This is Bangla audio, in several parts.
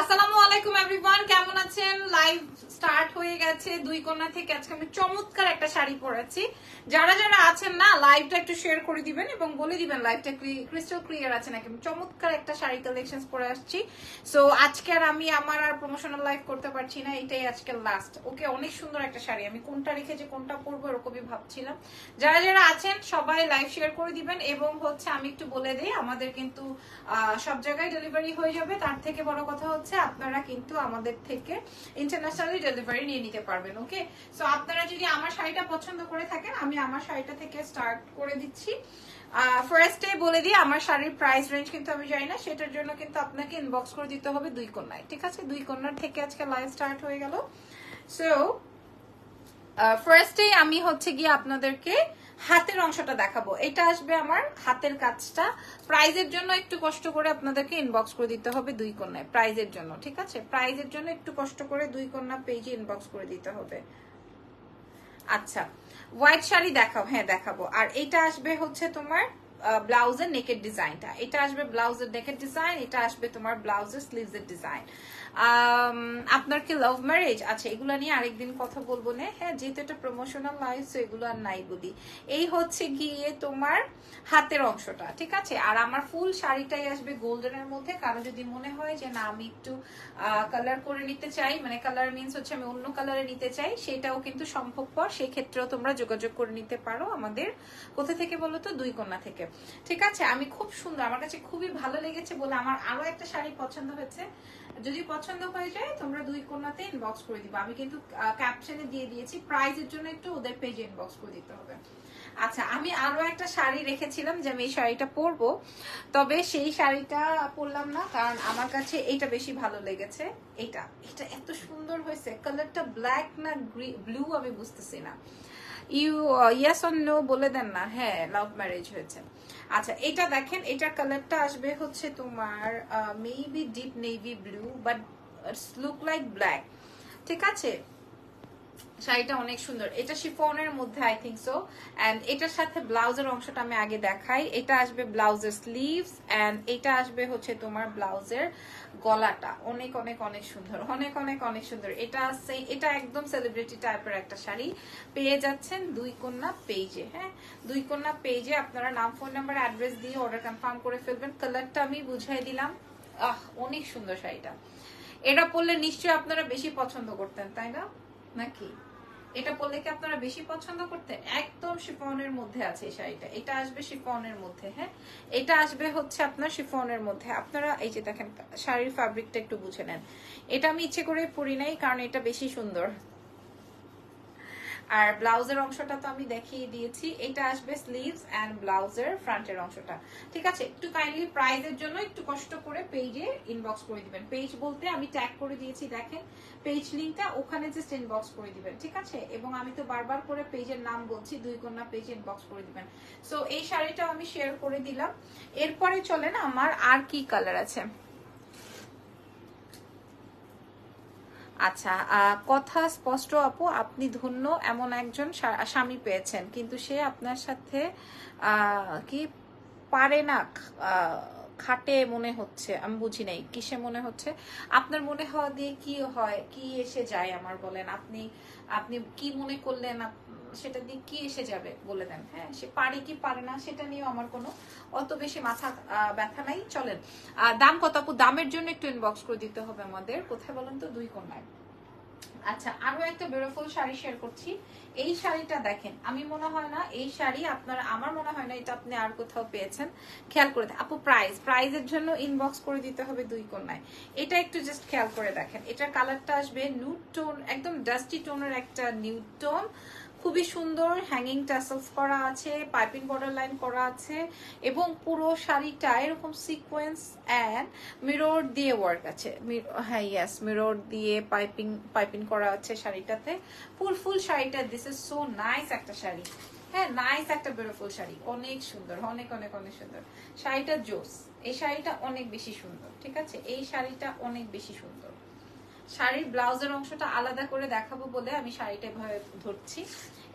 আসসালামু আলাইকুম এভরিওয়ান কেমন আছেন? লাইভ স্টার্ট হয়ে গেছে। দুই কন্যা থেকে আজকে আমি চমৎকার একটা শাড়ি পরেছি। যারা যারা আছেন না লাইভটা একটু শেয়ার করে দিবেন এবং বলে দিবেন লাইভটা ক্রিস্টাল ক্লিয়ার আছে নাকি। চমৎকার একটা শাড়ি কালেকশন পরে আসছি। সো আজকে আর আমি আমার আর প্রমোশনাল লাইভ করতে পারছি না, এটাই আজকে লাস্ট ওকে অনেক সুন্দর একটা শাড়ি। আমি কোনটা রেখে যে কোনটা পরবো এরকমই ভাবছিলাম। যারা যারা আছেন, সবাই লাইভ শেয়ার করে দিবেন এবং হচ্ছে আমি একটু বলে দিই, আমাদের কিন্তু সব জায়গায় ডেলিভারি হয়ে যাবে। তার থেকে বড় কথা হচ্ছে আপনারা কিন্তু আমাদের থেকে ইন্টারন্যাশনালি ডেলিভারি নিয়ে নিতে পারবেন ওকে সো আপনারা যদি আমার শাড়িটা পছন্দ করে থাকেন, আমি আমার শাড়িটা থেকে স্টার্ট করে দিচ্ছি। ফার্স্টে বলে দিই, আমার শাড়ির প্রাইস রেঞ্জ কিন্তু আমি জানি না, সেটার জন্য কিন্তু আপনাকে ইনবক্স করে দিতে হবে দুই কন্যায়, ঠিক আছে? দুই কন্যার থেকে আজকে লাইভ স্টার্ট হয়ে গেল। সো ফার্স্টে আমি হচ্ছে গিয়ে আপনাদেরকে হাতের অংশটা দেখাবো। এটা আসবে আমার হাতের কাজটা। প্রাইজের জন্য একটু কষ্ট করে আপনাদেরকে ইনবক্স করে দিতে হবে দুই কন্যায় প্রাইজের জন্য, ঠিক আছে? প্রাইজের জন্য একটু কষ্ট করে দুই কন্যা পেজে ইনবক্স করে দিতে হবে। আচ্ছা হোয়াইট শাড়ি দেখাও হ্যাঁ দেখাবো। আর এটা আসবে হচ্ছে তোমার ব্লাউজের নেকের ডিজাইনটা এটা আসবে ব্লাউজের নেকের ডিজাইন এটা আসবে তোমার ব্লাউজের স্লিভসের ডিজাইন আপনার কি লাভ ম্যারেজ আচ্ছা এগুলো নিয়ে আরেকদিন কথা বলব না। হ্যাঁ যেহেতু এটা প্রমোশনাল লাইফ সো এগুলো আর নাই বলি এই হচ্ছে গিয়ে তোমার হাতের অংশটা, ঠিক আছে? আর আমার ফুল শাড়িটাই আসবে গোল্ডেনের মধ্যে। কারও যদি মনে হয় যে না, আমি একটু কালার করে নিতে চাই মানে কালার মিন্স হচ্ছে আমি অন্য কালারে নিতে চাই, সেটাও কিন্তু সম্ভবপর সেই ক্ষেত্রেও তোমরা যোগাযোগ করে নিতে পারো আমাদের। কোথা থেকে বলো তো? দুই কন্যা থেকে। ঠিক আছে? আমি খুব সুন্দর, আমার কাছে খুবই ভালো লেগেছে বলে আমার আরও একটা শাড়ি পছন্দ হয়েছে। যদি পছন্দ হয়ে যায়, তোমরা দুই কোনাতে ইনবক্স করে দিবা। আমি কিন্তু ক্যাপশনে দিয়ে দিয়েছি প্রাইজের জন্য একটু ওদের পেজে ইনবক্স করে দিতে হবে। আচ্ছা আমি আরও একটা শাড়ি রেখেছিলাম যে আমি এই শাড়িটা পরবো। তবে সেই শাড়িটা পরলাম না, কারণ আমার কাছে এইটা বেশি ভালো লেগেছে। এটা এটা এত সুন্দর হয়েছে। কালারটা ব্ল্যাক না ব্লু আমি বুঝতেছি না। ইউ ইয়াস অন নো বলে দেন না। হ্যাঁ লাভ ম্যারেজ হয়েছে। আচ্ছা এটা দেখেন এটার কালারটা আসবে হচ্ছে তোমার maybe deep navy blue but look like black ঠিক আছে? শাড়িটা অনেক সুন্দর। এটা শিফনের মধ্যে আই থিঙ্ক সো অ্যান্ড এটার সাথে ব্লাউজের অংশটা আমি আগে দেখাই। এটা আসবে ব্লাউজের স্লিভস অ্যান্ড এটা আসবে হচ্ছে তোমার ব্লাউজের গলাটা। অনেক অনেক অনেক সুন্দর, অনেক অনেক অনেক সুন্দর। এটা সেই এটা একদম সেলিব্রিটি টাইপের একটা শাড়ি। পেয়ে যাচ্ছেন দুই কন্যা পেজে হ্যাঁ? দুই কন্যা পেজে আপনারা নাম ফোন নাম্বার অ্যাড্রেস দিয়ে অর্ডার কনফার্ম করে ফেলবেন। কালারটা আমি বুঝাই দিলাম। আহ, অনেক সুন্দর শাড়িটা। এটা পরলে নিশ্চয়ই আপনারা বেশি পছন্দ করতেন, তাই না? নাকি? এটা পরলে কি আপনারা বেশি পছন্দ করতে? একদম শিফনের মধ্যে আছে শাড়িটা। এটা আসবে শিফনের মধ্যে হ্যাঁ? এটা আসবে হচ্ছে আপনার শিফনের মধ্যে। আপনারা এই যে দেখেন, শাড়ির ফ্যাব্রিকটা একটু বুঝে নেন। এটা আমি ইচ্ছে করে পরি নাই, কারণ এটা বেশি সুন্দর। আর ব্লাউজের অংশটা তো আমি দেখিয়ে দিয়েছি। এটা আসবে স্লিভস এন্ড ব্লাউজের ফ্রন্টের অংশটা। ঠিক আছে? একটু কাইন্ডলি প্রাইজের জন্য একটু কষ্ট করে পেজে ইনবক্স করে দিবেন। পেজ বলতে আমি ট্যাগ করে দিয়েছি, দেখেন। পেজ লিঙ্কটা ওখানে জাস্ট ইনবক্স করে দিবেন। ঠিক আছে? এবং আমি তো বারবার করে পেজের নাম বলছি, দুই কন্যা পেজ ইনবক্স করে দিবেন। সো এই শাড়িটা আমি শেয়ার করে দিলাম। এরপরে চলেন, আমার আর কি কালার আছে? আচ্ছা কথা স্পষ্ট আপু, আপনি ধন্য এমন একজন স্বামী পেয়েছেন, কিন্তু সে আপনার সাথে কি পারে না খাটে মনে হচ্ছে, আমি বুঝি নাই, কিসে মনে হচ্ছে? আপনার মনে হওয়া দিয়ে কি হয়, কি এসে যায় আমার বলেন, আপনি আপনি কি মনে করলেন সেটা দিয়ে কি এসে যাবে বলে দেন। হ্যাঁ সে পারে কি পারে না সেটা নিয়েও আমার কোনো অত বেশি মাথা ব্যথা নাই। চলেন দাম কত আপু? দামের জন্য একটু ইনবক্স করে দিতে হবে আমাদের। কোথায় বলেন তো? দুই কন্যায় আচ্ছা আরও একটা বিউটিফুল শাড়ি শেয়ার করছি। এই শাড়িটা দেখেন, আমি মনে হয় না এই শাড়ি আপনার, আমার মনে হয় না এটা আপনি আর কোথাও পেয়েছেন। খেয়াল করে। আপু প্রাইস প্রাইজের জন্য ইনবক্স করে দিতে হবে দুই কন্যায় এটা একটু জাস্ট খেয়াল করে দেখেন। এটার কালারটা আসবে নিউড টোন একদম ডাস্টি টোনের একটা নিউড টোন খুবই সুন্দর হ্যাঙ্গিং টাসেলস করা আছে পাইপিং বর্ডার লাইন করা আছে, এবং পুরো শাড়িটা এরকম সিকোয়েন্স অ্যান্ড মিরর দিয়ে ওয়ার্ক আছে। হ্যাঁ ইয়েস মিরর দিয়ে পাইপিং পাইপিং করা আছে শাড়িটাতে। ফুল ফুল শাড়িটা দিস ইজ সো নাইস একটা শাড়ি। হ্যাঁ নাইস একটা বিউটিফুল শাড়ি। অনেক সুন্দর, অনেক অনেক অনেক সুন্দর। শাড়িটা জোস, এই শাড়িটা অনেক বেশি সুন্দর, ঠিক আছে? এই শাড়িটা অনেক বেশি সুন্দর। শাড়ির ব্লাউজের অংশটা আলাদা করে দেখাবো বলে আমি শাড়িটা এভাবে ধরছি।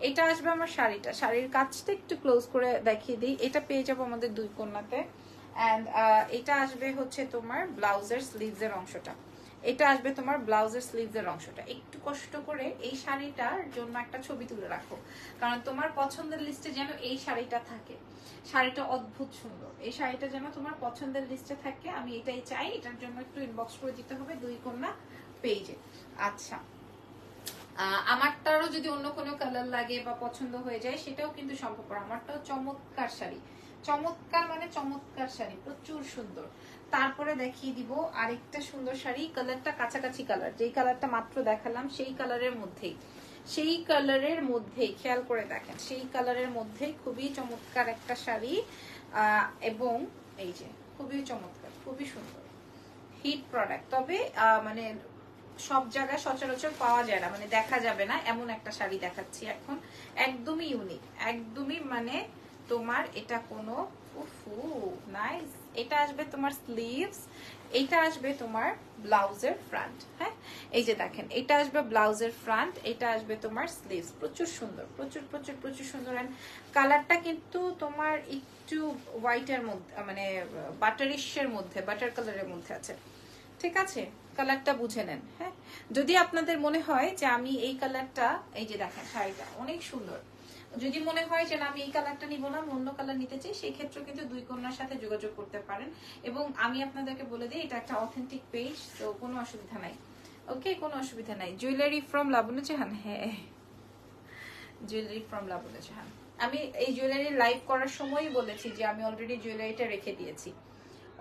এটা আসবে আমার শাড়িটা। শাড়ির কাজটা একটু ক্লোজ করে দেখিয়ে দিই। এটা পেয়ে যাব আমাদের দুই কন্যাতে। অ্যান্ড এটা আসবে হচ্ছে তোমার ব্লাউজের স্লিভসের অংশটা। এটা আসবে তোমার ব্লাউজের স্লিভসের অংশটা। একটু কষ্ট করে এই শাড়িটার জন্য একটা ছবি তুলে রাখো। কারণ তোমার পছন্দের লিস্টে যেন এই শাড়িটা থাকে। শাড়িটা অদ্ভুত সুন্দর। এই শাড়িটা যেন তোমার পছন্দের লিস্টে থাকে, আমি এটাই চাই। এটার জন্য একটু ইনবক্স করে দিতে হবে দুই কন্যা। পেজে। আচ্ছা। আমারটারও যদি অন্য কোনো কালার লাগে বা পছন্দ হয়ে যায়, সেটাও কিন্তু সম্ভব আমারটাও চমৎকার শাড়ি। চমৎকার মানে চমৎকার শাড়ি, প্রচুর সুন্দর। তারপরে দেখিয়ে দিব আরেকটা সুন্দর শাড়ি কালারটা কাছাকাছি কালার যেই কালারটা মাত্র দেখালাম, সেই কালারের মধ্যেই। সেই কালারের মধ্যেই, খেয়াল করে দেখেন, সেই কালারের মধ্যেই খুবই চমৎকার একটা শাড়ি। এবং এই যে, খুবই চমৎকার, খুবই সুন্দর। হিট প্রোডাক্ট তবে মানে সব জায়গায় সচরাচর পাওয়া যায় না মানে দেখা যাবে না, এমন একটা শাড়ি দেখাচ্ছি এখন। একদমই ইউনিক একদমই মানে তোমার এটা কোনো, উফু নাইস এটা আসবে তোমার স্লিভস এটা আসবে তোমার ব্লাউজের ফ্রন্ট হ্যাঁ? এই যে দেখেন, এটা আসবে ব্লাউজের ফ্রন্ট এটা আসবে তোমার স্লিভস প্রচুর সুন্দর, প্রচুর প্রচুর প্রচুর সুন্দর। অ্যান্ড কালারটা কিন্তু তোমার একটু হোয়াইটের মধ্যে মানে বাটারিশের মধ্যে বাটার কালারের মধ্যে আছে। ঠিক আছে? কালারটা বুঝে নেন হ্যাঁ? যদি আপনাদের মনে হয় যে আমি এই কালারটা, এই যে দেখেন শাড়িটা, অনেক সুন্দর। যদি মনে হয় যে আমি এই কালারটা নিব না অন্য কালার নিতে চাই সেই ক্ষেত্রে কিন্তু দুই কন্যার সাথে যোগাযোগ করতে পারেন। এবং আমি আপনাদেরকে বলে দিই, এটা একটা অথেন্টিক পেজ তো কোনো অসুবিধা নাই। ওকে, কোনো অসুবিধা নাই। জুয়েলারি ফ্রম লাবণ্য জাহান হ্যাঁ। জুয়েলারি ফ্রম লাবণ্য জাহান আমি এই জুয়েলারি লাইভ করার সময়ই বলেছি যে আমি অলরেডি জুয়েলারিটা রেখে দিয়েছি।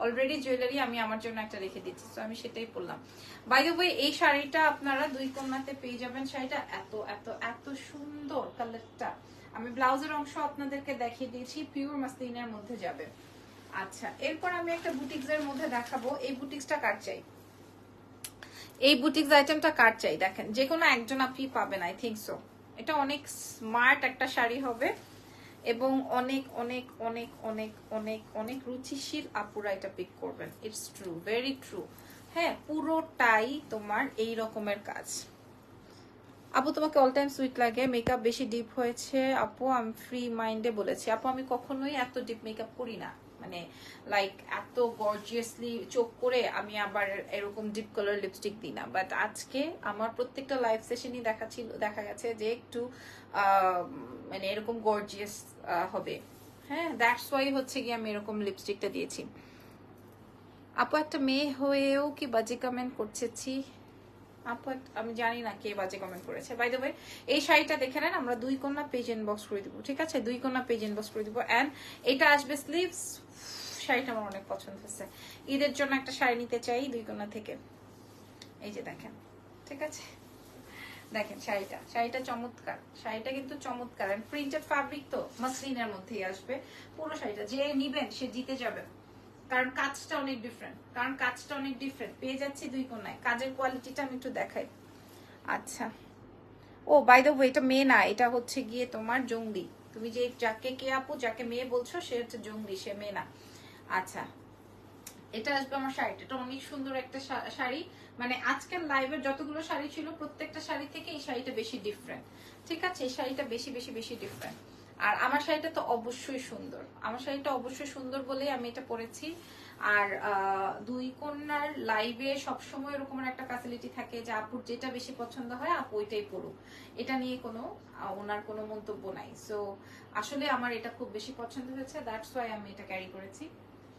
অলরেডি জুয়েলারি আমি আমার জন্য একটা রেখে দিচ্ছি তো আমি সেটাই বললাম বাই দ্য ওয়ে এই শাড়িটা আপনারা দুই কন্যাতে পেয়ে যাবেন। শাড়িটা এত এত এত সুন্দর কালারটা আমি ব্লাউজের অংশ আপনাদেরকে দেখিয়ে দিয়েছি পিওর মাসলিনের মধ্যে যাবে। আচ্ছা এরপর আমি একটা বুটিক্স এর মধ্যে দেখাবো। এই বুটিক্সটা কার চাই? এই বুটিক্স আইটেমটা কার চাই? দেখেন যে কোনো একজন আপনি পাবেন আই থিঙ্ক সো এটা অনেক স্মার্ট একটা শাড়ি হবে। এবং অনেক অনেক অনেক অনেক অনেক অনেক রুচিশীল আপুরা এটা পিক করবেন। ইটস ট্রু ভেরি ট্রু হ্যাঁ পুরোটাই তোমার এই রকমের কাজ। আপু, তোমাকে অল টাইম সুইট লাগে মেকআপ বেশি ডিপ হয়েছে। আপু আমি ফ্রি মাইন্ডে বলেছি। আপু, আমি কখনোই এত ডিপ মেকআপ করি না। মানে লাইক এত গর্জিয়াসলি চোখ করে আমি আবার এরকম ডিপ কালার লিপস্টিক দিই না। বাট আজকে আমার প্রত্যেকটা লাইভ সেশনই দেখা ছিল, দেখা গেছে যে একটু মানে এরকম গর্জিয়াস হবে। হ্যাঁ দ্যাটস ওয়াই হচ্ছে গিয়ে আমি এরকম লিপস্টিকটা দিয়েছি। আপু, একটা মেয়ে হয়েও কি বাজে কমেন্ট করছেছি আপু আমি জানি না কে বাজে কমেন্ট করেছে। বাই দ্য ওয়ে এই শাড়িটা দেখে নেন, আমরা দুই কন্যা পেজ ইনবক্স করে দিব, ঠিক আছে? দুই কন্যা পেজ ইনবক্স করে দিব। অ্যান্ড এটা আসবে স্লিভস শাড়িটা আমার অনেক পছন্দ হয়েছে। ঈদের জন্য একটা শাড়ি নিতে চাই দুই কন্যা থেকে। এই যে দেখেন, ঠিক আছে? দেখেন শাড়িটা শাড়িটা চমৎকার। শাড়িটা কিন্তু চমৎকার। প্রিন্টেড ফ্যাব্রিক তো মাসলিনের মধ্যেই আসবে। পুরো শাড়িটা, যে নিবেন, সে জিতে যাবে। কারণ কাজটা অনেক ডিফারেন্ট কারণ কাজটা অনেক ডিফারেন্ট পেয়ে যাচ্ছি দুই কোনায়। কাজের কোয়ালিটিটা আমি একটু দেখাই। আচ্ছা। ও বাই দ্য ওয়ে এটা মেয়ে না, এটা হচ্ছে গিয়ে তোমার জঙ্গলি। তুমি যে যাকে কে আপু, যাকে মেয়ে বলছো, সে হচ্ছে জঙ্গলি, সে মেয়ে না। আচ্ছা। এটা আসবে আমার শাড়িটা। এটা অনেক সুন্দর একটা শাড়ি। মানে আজকের লাইভের যতগুলো শাড়ি ছিল, প্রত্যেকটা শাড়ি থেকে এই শাড়িটা বেশি ডিফারেন্ট ঠিক আছে? এই শাড়িটা বেশি বেশি বেশি ডিফারেন্ট আর আমার শাড়িটা তো অবশ্যই সুন্দর। আমার শাড়িটা অবশ্যই সুন্দর বলেই আমি এটা পরেছি। আর দুই কন্যার লাইভে সবসময় এরকম একটা ফ্যাসিলিটি থাকে যে আপুর যেটা বেশি পছন্দ হয়, আপু ওইটাই পড়ুক এটা নিয়ে কোনো ওনার কোনো মন্তব্য নাই। সো আসলে আমার এটা খুব বেশি পছন্দ হয়েছে দ্যাটস ওয়াই আমি এটা ক্যারি করেছি।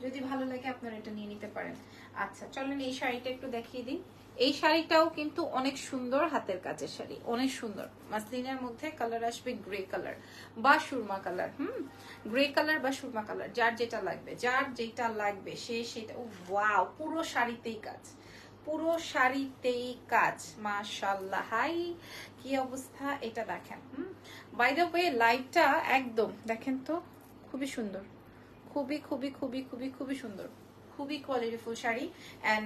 যদি ভালো লাগে আপনারা এটা নিয়ে নিতে পারেন। আচ্ছা চলেন এই শাড়িটা একটু দেখিয়ে দিই। এই শাড়িটাও কিন্তু অনেক সুন্দর হাতের কাজের শাড়ি, অনেক সুন্দর। মাসলিনের মধ্যে কালার আসবে গ্রে কালার বা সুরমা কালার হুম? গ্রে কালার বা সুরমা কালার যার যেটা লাগবে, যার যেটা লাগবে, সে সেটা ও ওয়াও পুরো শাড়িতেই কাজ। পুরো শাড়িতেই কাজ মাশাল্লাহ হাই, কি অবস্থা? এটা দেখেন, হুম? বাই দ্য ওয়ে লাইটটা একদম, দেখেন তো, খুবই সুন্দর। খুবই খুবই খুবই খুবই খুবই সুন্দর। খুবই কোয়ালিটিফুল শাড়ি অ্যান্ড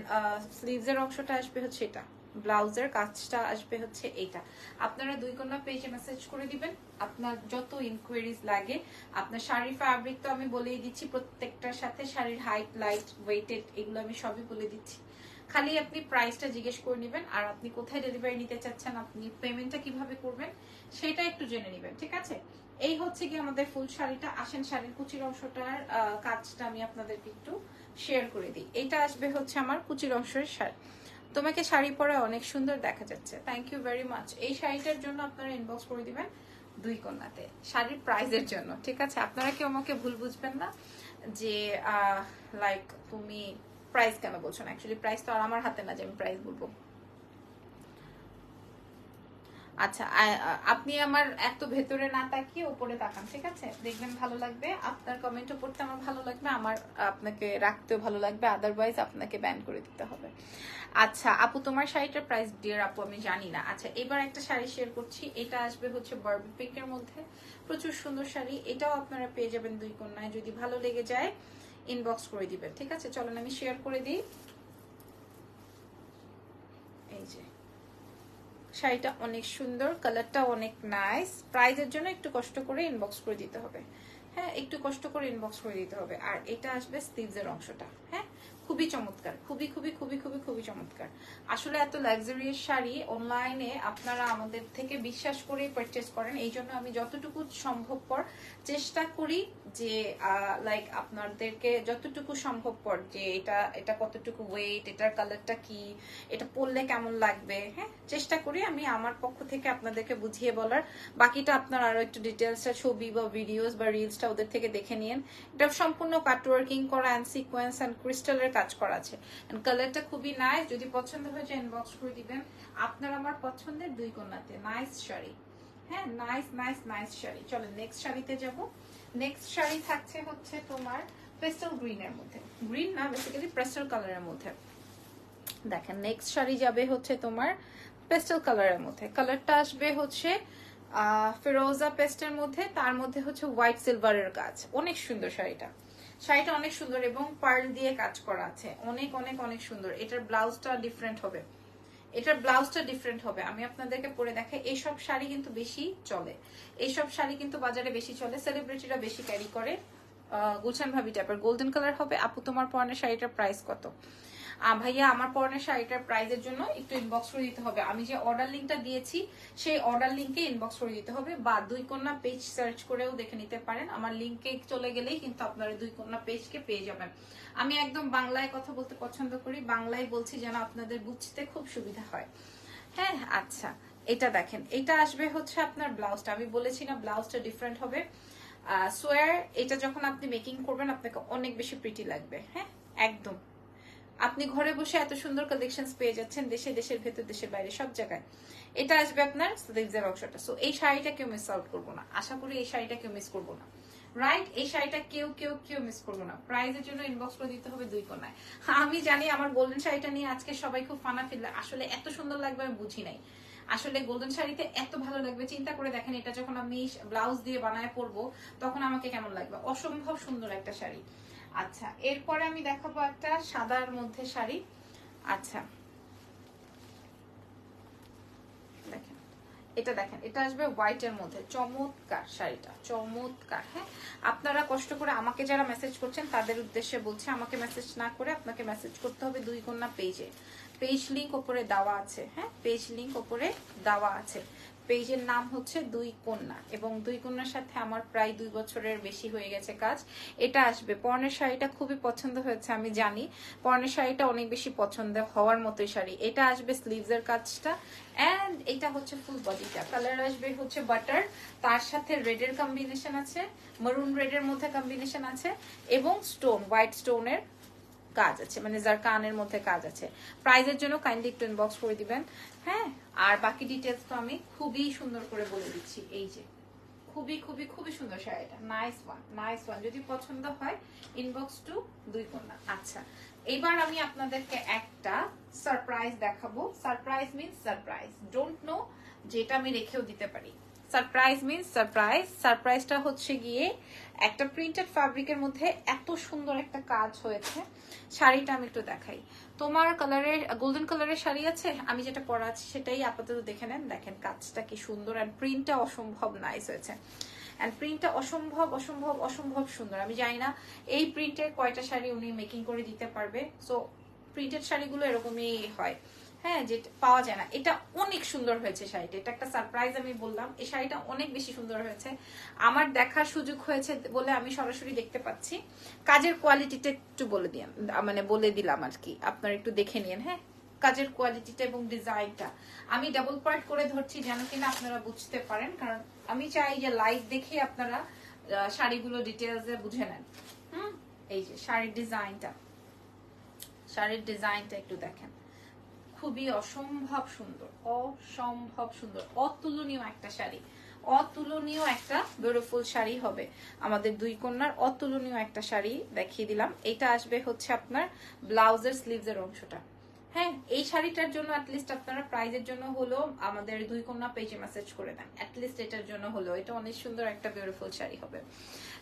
স্লিভস এর অংশটা আসবে হচ্ছে এটা, ব্লাউজের কাজটা আসবে হচ্ছে এইটা আপনারা দুই কন্যা পেজে মেসেজ করে দিবেন, আপনার যত ইনকোয়ারিজ লাগে, আপনার শাড়ির ফ্যাব্রিক তো আমি বলেই দিচ্ছি, প্রত্যেকটার সাথে শাড়ির হাইট লাইট ওয়েটেড এগুলো আমি সবই বলে দিচ্ছি। খালি আপনি প্রাইসটা জিজ্ঞেস করে নেবেন, আর আপনি কোথায় ডেলিভারি নিতে চাচ্ছেন, আপনি পেমেন্টটা কীভাবে করবেন, সেটা একটু জেনে নেবেন, ঠিক আছে? এই হচ্ছে কি আমাদের ফুল শাড়িটা, আসেন শাড়ির কুচির অংশটার কাজটা আমি আপনাদেরকে একটু শেয়ার করে দিই। এটা আসবে হচ্ছে আমার কুচির অংশের শাড়ি। তোমাকে শাড়ি পরে অনেক সুন্দর দেখা যাচ্ছে। থ্যাংক ইউ ভেরি মাচ এই শাড়িটার জন্য আপনারা ইনবক্স করে দিবেন দুই কন্যাতে। শাড়ির প্রাইজের জন্য, ঠিক আছে? আপনারা কেউ আমাকে ভুল বুঝবেন না যে লাইক তুমি প্রাইস কেন বলছো না? অ্যাকচুয়ালি প্রাইস তো আর আমার হাতে না যে আমি প্রাইস বলব। আচ্ছা আপনি আমার এত ভেতরে না তাকিয়ে উপরে তাকান, ঠিক আছে? দেখবেন ভালো লাগবে। আপনার কমেন্টও পড়তে আমার ভালো লাগবে, আমার, আপনাকে রাখতেও ভালো লাগবে আদারওয়াইজ আপনাকে ব্যান করে দিতে হবে। আচ্ছা আপু, তোমার শাড়িটার প্রাইস ডিয়ার আপু, আমি জানি না। আচ্ছা এবার একটা শাড়ি শেয়ার করছি। এটা আসবে হচ্ছে বার্বি পিঙ্কের মধ্যে। প্রচুর সুন্দর শাড়ি। এটাও আপনারা পেয়ে যাবেন দুই কন্যায়। যদি ভালো লেগে যায় ইনবক্স করে দিবেন, ঠিক আছে? চলেন, আমি শেয়ার করে দিই। এই যে শাড়িটা অনেক সুন্দর কালারটা অনেক নাইস প্রাইজের জন্য একটু কষ্ট করে ইনবক্স করে দিতে হবে। হ্যাঁ একটু কষ্ট করে ইনবক্স করে দিতে হবে। আর এটা আসবে স্লিভসের অংশটা হ্যাঁ? খুবই চমৎকার, খুবই খুবই খুবই খুবই খুবই চমৎকার। আসলে এত লাক্সারিয়াস শাড়ি অনলাইনে আপনারা আমাদের থেকে বিশ্বাস করে পারচেস করেন। এই জন্য আমি যতটুকু সম্ভবপর চেষ্টা করি যে লাইক আপনাদেরকে যতটুকু সম্ভবপর যে এটা এটা কতটুকু ওয়েট এটার কালারটা কি, এটা পরলে কেমন লাগবে হ্যাঁ? চেষ্টা করি আমি আমার পক্ষ থেকে আপনাদেরকে বুঝিয়ে বলার। বাকিটা আপনার আরও একটু ডিটেলসটা ছবি বা ভিডিওস বা রিলসটা ওদের থেকে দেখে নিন এটা সম্পূর্ণ কাটওয়ার্কিং করা অ্যান্ড সিকোয়েন্স অ্যান্ড ক্রিস্টালের কাজ করা আছে। কালারটা খুবই নাইস যদি পছন্দ হয়ে যায় ইনবক্স করে দিবেন। আপনার আমার পছন্দের দুই কন্যাতে নাইস শাড়ি। হ্যাঁ নাইস নাইস নাইস শাড়ি। চলো নেক্সট শাড়িতে যাব। নেক্সট শাড়ি থাকছে হচ্ছে তোমার পেস্টাল গ্রিনের মধ্যে। গ্রিন না বেসিক্যালি পেস্টাল কালারের মধ্যে। দেখেন নেক্সট শাড়ি যাবে হচ্ছে তোমার পেস্টাল কালারের মধ্যে। কালারটা আসবে হচ্ছে ফিরোজা পেস্টের মধ্যে, তার মধ্যে হচ্ছে হোয়াইট সিলভারের কাজ অনেক সুন্দর শাড়িটা। শাড়িটা অনেক সুন্দর এবং পার্ল দিয়ে কাজ করা আছে। অনেক অনেক অনেক সুন্দর। এটার ব্লাউজটা ডিফারেন্ট হবে। এটার ব্লাউজটা ডিফারেন্ট হবে। আমি আপনাদেরকে পরে দেখাই। এইসব শাড়ি কিন্তু বেশি চলে। এইসব শাড়ি কিন্তু বাজারে বেশি চলে। সেলিব্রিটিরা বেশি ক্যারি করে। গুলশান ভাবি টাইপের গোল্ডেন কালার হবে। আপু, তোমার পরনের শাড়িটার প্রাইস কত? ভাইয়া, আমার পরনের শাড়িটার প্রাইজের জন্য একটু ইনবক্স করে দিতে হবে। আমি যে অর্ডার লিঙ্কটা দিয়েছি, সেই অর্ডার লিঙ্কে ইনবক্স করে দিতে হবে বা দুই কন্যা পেজ সার্চ করেও দেখে নিতে পারেন। আমার লিঙ্কে চলে গেলেই কিন্তু আপনারা দুই কন্যা পেজকে পেয়ে যাবেন। আমি একদম বাংলায় কথা বলতে পছন্দ করি। বাংলায় বলছি যেন আপনাদের বুঝতে খুব সুবিধা হয়। হ্যাঁ আচ্ছা। এটা দেখেন। এটা আসবে হচ্ছে আপনার ব্লাউজটা আমি বলেছি না ব্লাউজটা ডিফারেন্ট হবে। সোয়ার এটা যখন আপনি মেকিং করবেন, আপনাকে অনেক বেশি প্রিটি লাগবে হ্যাঁ? একদম। আপনি ঘরে বসে এত সুন্দর কালেকশন পেয়ে যাচ্ছেন, দেশে, দেশের ভেতর, দেশের বাইরে, সব জায়গায়। এটা আসবে আপনার স্লিভসের অংশটা। সো এই শাড়িটা কেউ মিস আউট করব না। আশা করি এই শাড়িটা কেউ মিস করব না। রাইট এই শাড়িটা কেউ কেউ কেউ মিস করব না। প্রাইজের জন্য ইনবক্স করে দিতে হবে দুই কোনায় আমি জানি আমার গোল্ডেন শাড়িটা নিয়ে আজকে সবাই খুব ফানা ফিরলে আসলে এত সুন্দর লাগবে আমি বুঝি নাই। আসলে গোল্ডেন শাড়িতে এত ভালো লাগবে, চিন্তা করে দেখেন এটা যখন আমি ব্লাউজ দিয়ে বানায় পরবো, তখন আমাকে কেমন লাগবে? অসম্ভব সুন্দর একটা শাড়ি। আচ্ছা এরপরে আমি দেখাবো একটা সাদার মধ্যে শাড়ি। আচ্ছা। দেখেন, এটা দেখেন, এটা আসবে হোয়াইটের মধ্যে। চমৎকার শাড়িটা, চমৎকার হ্যাঁ? আপনারা কষ্ট করে আমাকে যারা মেসেজ করছেন, তাদের উদ্দেশ্যে বলছে, আমাকে মেসেজ না করে আপনাকে মেসেজ করতে হবে দুই কন্যা পেজে পেজ লিঙ্ক ওপরে দেওয়া আছে হ্যাঁ? পেজ লিংক ওপরে দেওয়া আছে। পেজের নাম হচ্ছে দুই কন্যা এবং দুই কন্যার সাথে আমার প্রায় দুই বছরের বেশি হয়ে গেছে কাজ। এটা আসবে। পর্ণের শাড়িটা খুবই পছন্দ হয়েছে, আমি জানি। পর্ণের শাড়িটা অনেক বেশি পছন্দ হওয়ার মতোই শাড়ি। এটা আসবে স্লিভসের কাজটা। অ্যান্ড এটা হচ্ছে ফুল বডিটা কালার আসবে হচ্ছে বাটার তার সাথে রেডের কম্বিনেশন আছে মারুন রেডের মধ্যে কম্বিনেশন আছে, এবং স্টোন হোয়াইট স্টোনের কাজ আছে মানে যার কানের মধ্যে কাজ আছে। প্রাইজের জন্য কাইন্ডলি একটু ইনবক্স করে দিবেন। হ্যাঁ? আর বাকি ডিটেলস তো আমি খুবই সুন্দর করে বলে দিচ্ছি। এই যে, খুবই খুবই খুবই সুন্দর শাড়িটা। নাইস ওয়ান নাইস ওয়ান যদি পছন্দ হয় ইনবক্স টু দুই কন্যা। আচ্ছা এবার আমি আপনাদেরকে একটা সারপ্রাইজ দেখাবো। Surprise means surprise don't know যেটা আমি রেখেও দিতে পারি। সারপ্রাইজ মিনস সারপ্রাইজ সারপ্রাইজটা হচ্ছে গিয়ে একটা প্রিন্টেড ফ্যাব্রিকের মধ্যে এত সুন্দর একটা কাজ হয়েছে। শাড়িটা আমি একটু দেখাই। তোমার কালারের গোল্ডেন কালারের শাড়ি আছে? আমি যেটা পরা আছি সেটাই আপাতত দেখে নেন। দেখেন কাজটা কি সুন্দর অ্যান্ড প্রিন্টটা অসম্ভব নাইস হয়েছে। অ্যান্ড প্রিন্টটা অসম্ভব অসম্ভব অসম্ভব সুন্দর। আমি জানি না, এই প্রিন্টের কয়টা শাড়ি উনি মেকিং করে দিতে পারবে। সো প্রিন্টেড শাড়িগুলো এরকমই হয়। হ্যাঁ যেটা পাওয়া যায় না। এটা অনেক সুন্দর হয়েছে শাড়িটা। এটা একটা সারপ্রাইজ আমি বললাম। এই শাড়িটা অনেক বেশি সুন্দর হয়েছে। আমার দেখার সুযোগ হয়েছে বলে আমি সরাসরি দেখতে পাচ্ছি। কাজের কোয়ালিটিটা একটু বলে দিন মানে বলে দিলাম আর কি। আপনারা একটু দেখে নিন হ্যাঁ? কাজের কোয়ালিটিটা এবং ডিজাইনটা আমি ডাবল পার্ট করে ধরছি যেন কিনা আপনারা বুঝতে পারেন। কারণ আমি চাই যে লাইভ দেখে আপনারা শাড়িগুলো ডিটেলসে বুঝে নেন। হুম? এই যে শাড়ির ডিজাইনটা শাড়ির ডিজাইনটা একটু দেখেন। খুবই অসম্ভব সুন্দর। অসম্ভব সুন্দর। অতুলনীয় একটা শাড়ি। অতুলনীয় একটা বিউটিফুল শাড়ি হবে। আমাদের দুই কন্যার অতুলনীয় একটা শাড়ি দেখিয়ে দিলাম। এটা আসবে হচ্ছে আপনার ব্লাউজের স্লিভস এর অংশটা। হ্যাঁ এই শাড়িটার জন্য অ্যাটলিস্ট আপনারা প্রাইজের জন্য হলো আমাদের দুই কন্যা পেজে মেসেজ করে দেন। অ্যাটলিস্ট এটার জন্য হলো এটা অনেক সুন্দর একটা বিউটিফুল শাড়ি হবে।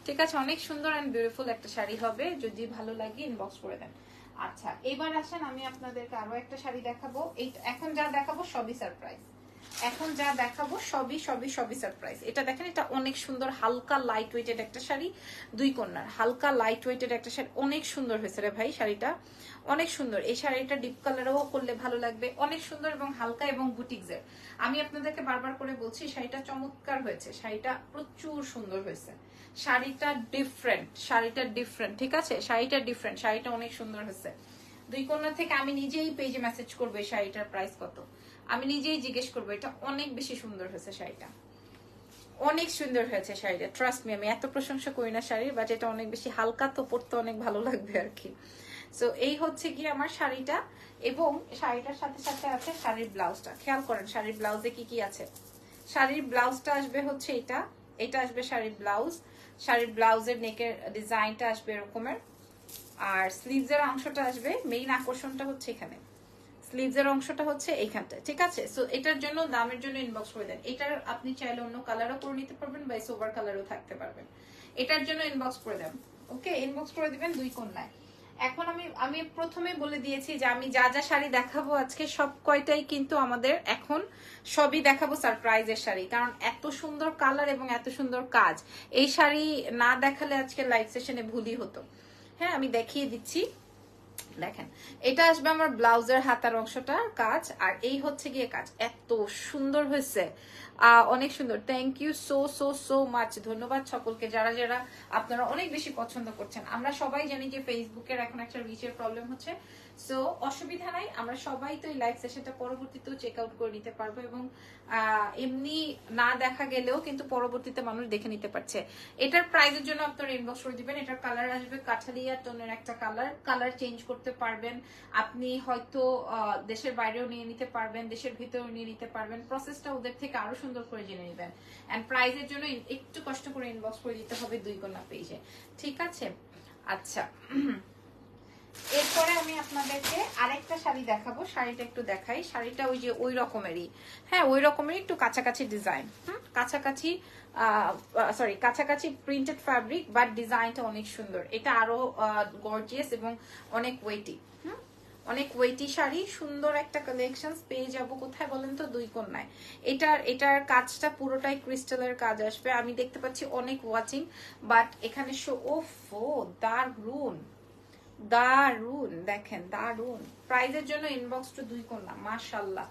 ঠিক আছে, অনেক সুন্দর অ্যান্ড বিউটিফুল একটা শাড়ি হবে। যদি ভালো লাগে ইনবক্স করে দেন। আচ্ছা এবার আসেন, আমি আপনাদেরকে আরও একটা শাড়ি দেখাবো। এই এখন যা দেখাবো, সবই সারপ্রাইজ এখন যা দেখাবো সবই সবই সবই সারপ্রাইজ এটা দেখেন, এটা অনেক সুন্দর, হালকা লাইট ওয়েটেড একটা শাড়ি, দুই কন্যার। হালকা লাইট ওয়েটেড একটা শাড়ি, অনেক সুন্দর হয়েছে রে ভাই শাড়িটা। অনেক সুন্দর। এই শাড়িটা ডিপ কালারও করলে ভালো লাগবে। অনেক সুন্দর এবং হালকা এবং বুটিক্সের আমি আপনাদেরকে বারবার করে বলছি, শাড়িটা চমৎকার হয়েছে। শাড়িটা প্রচুর সুন্দর হয়েছে। শাড়িটা ডিফারেন্ট শাড়িটা ডিফারেন্ট ঠিক আছে? শাড়িটা ডিফারেন্ট শাড়িটা অনেক সুন্দর হয়েছে। দুই কন্যা থেকে আমি নিজেই পেজে মেসেজ করব শাড়িটার প্রাইস কত। আমি নিজেই জিজ্ঞেস করব, এটা অনেক বেশি সুন্দর হয়েছে শাড়িটা। অনেক সুন্দর হয়েছে শাড়িটা ট্রাস্ট মি আমি এত প্রশংসা করি না শাড়ির বাট এটা অনেক বেশি হালকা তো পরতে অনেক ভালো লাগবে আর কি। সো এই হচ্ছে কি আমার শাড়িটা, এবং শাড়িটার সাথে সাথে আছে শাড়ির ব্লাউজটা। খেয়াল করেন, শাড়ির ব্লাউজে কি কি আছে? শাড়ির ব্লাউজটা আসবে হচ্ছে এটা এটা আসবে শাড়ির ব্লাউজ, শাড়ির ব্লাউজের নেকের ডিজাইনটা আসবে এরকমের, আর স্লিভস এর অংশটা আসবে মেইন আকর্ষণটা হচ্ছে এখানে। স্লিভস এর অংশটা হচ্ছে এইখানটা ঠিক আছে? সো এটার জন্য, দামের জন্য ইনবক্স করে দেন। এটার আপনি চাইলে অন্য কালারও করে নিতে পারবেন বা সোভার কালারও থাকতে পারবেন। এটার জন্য ইনবক্স করে দেন, ওকে? ইনবক্স করে দিবেন দুই কন্যায় এখন আমি আমি প্রথমে বলে দিয়েছি যে আমি যা যা শাড়ি দেখাবো আজকে, সব কয়টাই কিন্তু আমাদের এখন সবই দেখাবো সারপ্রাইজের শাড়ি। কারণ এত সুন্দর কালার এবং এত সুন্দর কাজ। এই শাড়ি না দেখালে আজকে লাইভ সেশনে ভুলই হতো। হ্যাঁ আমি দেখিয়ে দিচ্ছি। দেখেন, এটা আসবে আমার ব্লাউজের হাতার অংশটা, কাজ, আর এই হচ্ছে গিয়ে কাজ। এত সুন্দর হয়েছে। অনেক সুন্দর। Thank you so so so much ধন্যবাদ সকলকে। যারা যারা আপনারা অনেক বেশি পছন্দ করছেন। আমরা সবাই জানি যে ফেসবুকের এখন একটা রিচের প্রবলেম হচ্ছে। সো অসুবিধা নাই, আমরা সবাই তো এই লাইভ সেশনটা পরবর্তীতেও চেক আউট করে নিতে পারব এবং এমনি না দেখা গেলেও কিন্তু পরবর্তীতে মানুষ দেখে নিতে পারছে। এটার প্রাইজের জন্য আপনারা ইনবক্স করে দিবেন, এটার কালার আসবে কাঠালিয়া টোনের একটা কালার কালার চেঞ্জ করতে পারবেন। আপনি হয়তো দেশের বাইরেও নিয়ে নিতে পারবেন, দেশের ভিতরেও নিয়ে নিতে পারবেন। প্রসেসটা ওদের থেকে আরও সুন্দর করে জেনে নেবেন। এন্ড প্রাইজের জন্য একটু কষ্ট করে ইনবক্স করে দিতে হবে দুই কন্যা পেজে ঠিক আছে? আচ্ছা। এরপরে আমি আপনাদেরকে আরেকটা শাড়ি দেখাবো। শাড়িটা একটু দেখাই। শাড়িটা ওই যে ওই রকমেরই। হ্যাঁ ওই রকমেরই একটু কাছাকাছি ডিজাইন কাছাকাছি সরি কাছাকাছি প্রিন্টেড ফ্যাব্রিক বাট ডিজাইনটা অনেক সুন্দর। এটা আরও গর্জিয়াস এবং অনেক ওয়েটি অনেক ওয়েটি শাড়ি। সুন্দর একটা কালেকশন পেয়ে যাব কোথায় বলেন তো? দুই কন্যায়। এটার এটার কাজটা পুরোটাই ক্রিস্টালের কাজ আসবে। আমি দেখতে পাচ্ছি অনেক ওয়াচিং বাট এখানে শো ও দারুণ দারুণ দেখেন দারুণ প্রাইজের জন্য ইনবক্স টু দুই কন্যা মাশাল্লাহ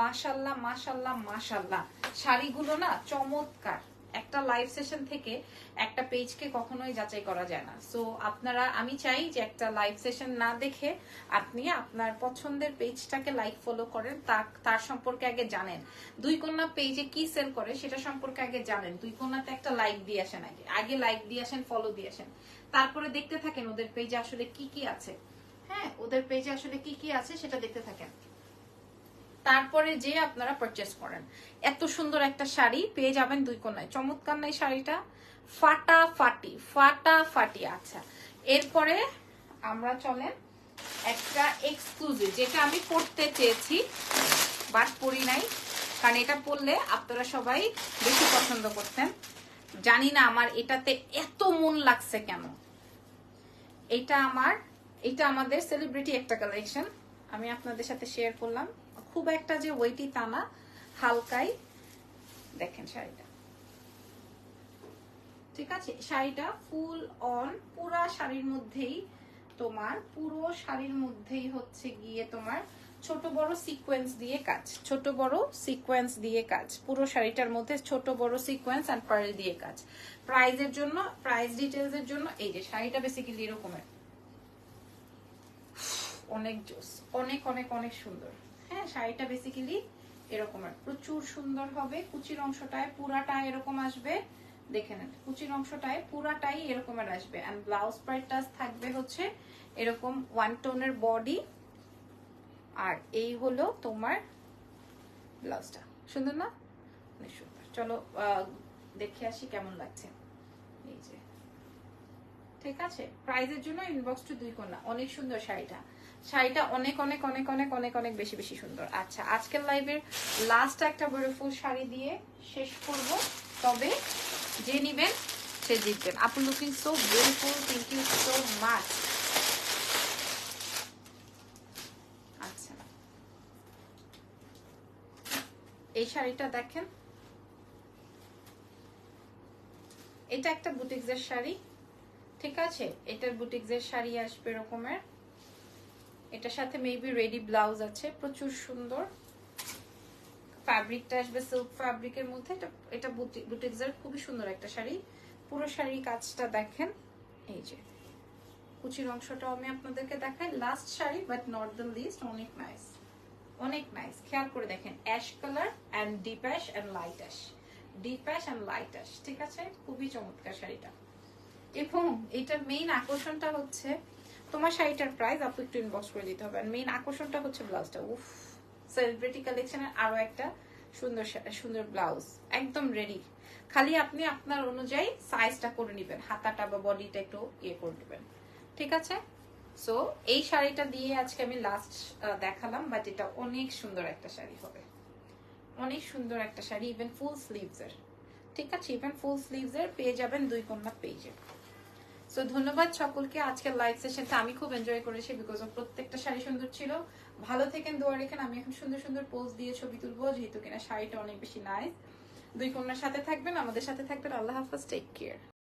মাশাল্লাহ মাশাল্লাহ মাশাল্লাহ। শাড়িগুলো না চমৎকার। একটা লাইভ সেশন থেকে একটা পেজকে কখনোই যাচাই করা যায় না। সো আপনারা, আমি চাই যে একটা লাইভ সেশন না দেখে আপনি আপনার পছন্দের পেজটাকে লাইক ফলো করেন। তার সম্পর্কে আগে জানেন। দুই কন্যা পেজে কি সেল করে সেটা সম্পর্কে আগে জানেন। দুই কন্যাতে একটা লাইক দিয়ে আসেন আগে। আগে লাইক দিয়ে আসেন ফলো দিয়ে আসেন। তারপরে দেখতে থাকেন ওদের পেজে আসলে কি কি আছে। হ্যাঁ ওদের পেজে আসলে কি কি আছে সেটা দেখতে থাকেন। তারপরে যে আপনারা পারচেস করেন। এত সুন্দর একটা শাড়ি পেয়ে যাবেন দুই কোনায়। চমৎকার নাই শাড়িটা? ফাটাফাটি ফাটাফাটি আচ্ছা। এরপরে আমরা চলেন একটা এক্সক্লুসিভ যেটা আমি পড়তে চেয়েছি, বাট পরি নাই, কারণ এটা পরলে আপনারা সবাই বেশি পছন্দ করতেন। জানি না আমার এটাতে এত মন লাগছে কেন। এটা আমার এটা আমাদের সেলিব্রিটি একটা কালেকশন আমি আপনাদের সাথে শেয়ার করলাম। খুব একটা যে ওয়েটি তা না, হালকাই। দেখেন শাড়িটা। ঠিক আছে? শাড়িটা ফুল অন পুরা শাড়ির মধ্যেই তোমার, পুরো শাড়ির মধ্যেই হচ্ছে গিয়ে তোমার ছোট বড় সিকোয়েন্স দিয়ে কাজ, ছোট বড় সিকোয়েন্স দিয়ে কাজ। পুরো শাড়িটার মধ্যে ছোট বড় সিকোয়েন্স অ্যান্ড পার্ল দিয়ে কাজ। প্রাইজের জন্য প্রাইস ডিটেলস এর জন্য, এই যে শাড়িটা বেসিক্যালি এরকমের। অনেক জোস, অনেক অনেক অনেক সুন্দর। হ্যাঁ শাড়িটা বেসিক্যালি এরকমের। প্রচুর সুন্দর হবে, কুচির অংশটায় পুরাটা এরকম আসবে। দেখে নেন, কুচির অংশটায় পুরাটাই এরকমের আসবে। অ্যান্ড ব্লাউজ পার্টটা থাকবে হচ্ছে এরকম ওয়ান টোনের বডি আর এই হলো তোমার ব্লাউজটা সুন্দর না? অনেক সুন্দর। চলো দেখে আসি কেমন লাগছে। এই যে। ঠিক আছে? প্রাইজের জন্য ইনবক্স টু দুই কোনা অনেক সুন্দর শাড়িটা। শাড়িটা অনেক অনেক অনেক অনেক অনেক অনেক বেশি বেশি সুন্দর। আচ্ছা আজকের লাইভের লাস্ট একটা বিউটিফুল শাড়ি দিয়ে শেষ করব। তবে যে নিবেন, সে জিতবেন। আপু looking so beautiful thank you so much আচ্ছা। এই শাড়িটা দেখেন। এটা একটা বুটিক্সের শাড়ি, ঠিক আছে? এটার বুটিক্সের শাড়ি আসবে এরকমের। এটার সাথে মেবি রেডি ব্লাউজ আছে, প্রচুর সুন্দর। ফ্যাব্রিকটা আসবে সিল্ক ফ্যাব্রিকের মধ্যে। এটা এটা বুটিক্সের খুবই সুন্দর একটা শাড়ি। পুরো শাড়ির কাজটা দেখেন। এই যে, কুচির অংশটাও আমি আপনাদেরকে দেখাই। Last sari but not the least অনেক নাইস অনেক নাইস খেয়াল করে দেখেন ash colour and deep ash and light ash deep and light ash ঠিক আছে? খুবই চমৎকার শাড়িটা। এবং এটার মেইন আকর্ষণটা হচ্ছে, তোমার শাড়িটার প্রাইস আপু একটু ইনবক্স করে দিতে হবে। মেইন আকর্ষণটা হচ্ছে ব্লাউজটা উফ সেলিব্রিটি কালেকশনের আরও একটা সুন্দর সুন্দর ব্লাউজ একদম রেডি খালি আপনি আপনার অনুযায়ী সাইজটা করে নেবেন। হাতাটা বা বডিটা একটু ইয়ে করে নেবেন। ঠিক আছে? সো এই শাড়িটা দিয়ে আজকে আমি লাস্ট দেখালাম বাট এটা অনেক সুন্দর একটা শাড়ি হবে। অনেক সুন্দর একটা শাড়ি ইভেন ফুল স্লিভস এর। ঠিক আছে? ইভেন ফুল স্লিভস এর পেয়ে যাবেন দুই কন্যা পেজে সো ধন্যবাদ সকলকে আজকের লাইভ সেশনটা আমি খুব এনজয় করেছি বিকজ অফ প্রত্যেকটা শাড়ি সুন্দর ছিল। ভালো থেকেন, দোয়া রেখেন। আমি এখন সুন্দর সুন্দর পোজ দিয়ে ছবি তুলবো, যেহেতু কিনা শাড়িটা অনেক বেশি নাইস দুই কন্যার সাথে থাকবেন, আমাদের সাথে থাকবেন। আল্লাহ হাফাজ টেক কেয়ার